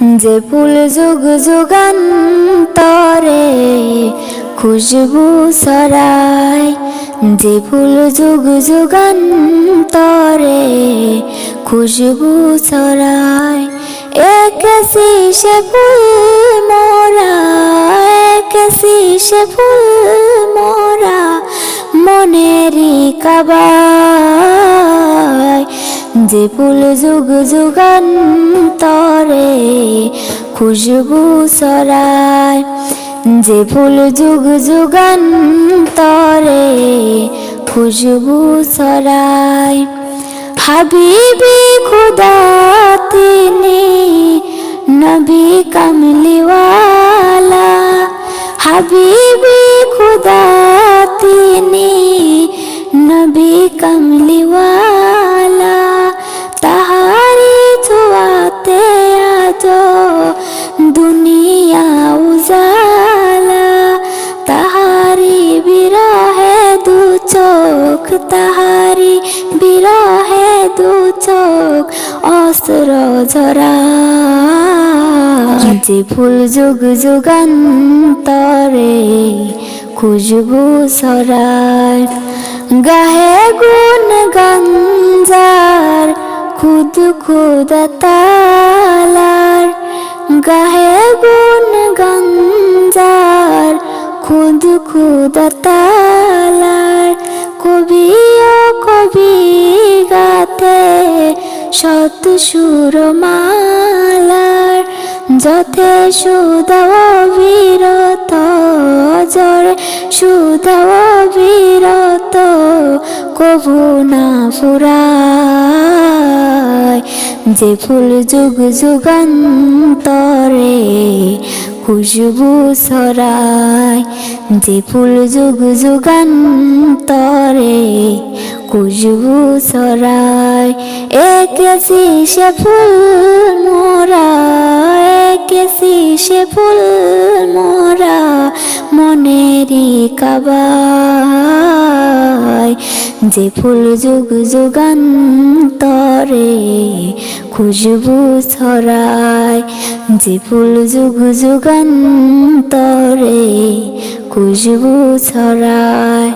যে ফুল যুগ যুগান্তরে খুশবু সরায় যে ফুল যুগ যুগান্তরে খুশবু সরায় এক সে ফুল মোরা এক সে ফুল মোরা মনেরই কাবায়, যে ফুল যুগ যুগান্তরে খুশবু সরায়, যে ফুল যুগ যুগান্তরে খুশবু সরায়। হাবিবি খুদা তিনি নবী কমলিওয়ালা। হাবিবি খুদা তিনি নবী কমলিওয়ালা। তাহারি ছোয়াতে আজ বিরহে দু চোখ অস্ত্র ঝরা। যে ফুল যুগ যুগান্তরে খুশবু সরায় গাহে গুণ গঞ্জার খুদ খুদ তালার। গাহে গুণ গঞ্জার খুদ খুদ তালার। গাতে শত সুর মালার যথে সুদাও বিরত জরে সুদাও বিরত কবু না ফুরায়। যে ফুল যুগ যুগান্তরে খুশবু সরায় যে ফুল যুগ যুগান্তরে খুশবু সরায়, এক সে ফুল মোরা এক সে ফুল মোরা মনেরই কাবায়। যে ফুল যুগ যুগান্তরে খুশবু ছড়ায়, যে ফুল যুগ যুগান্তরে খুশবু ছড়ায়।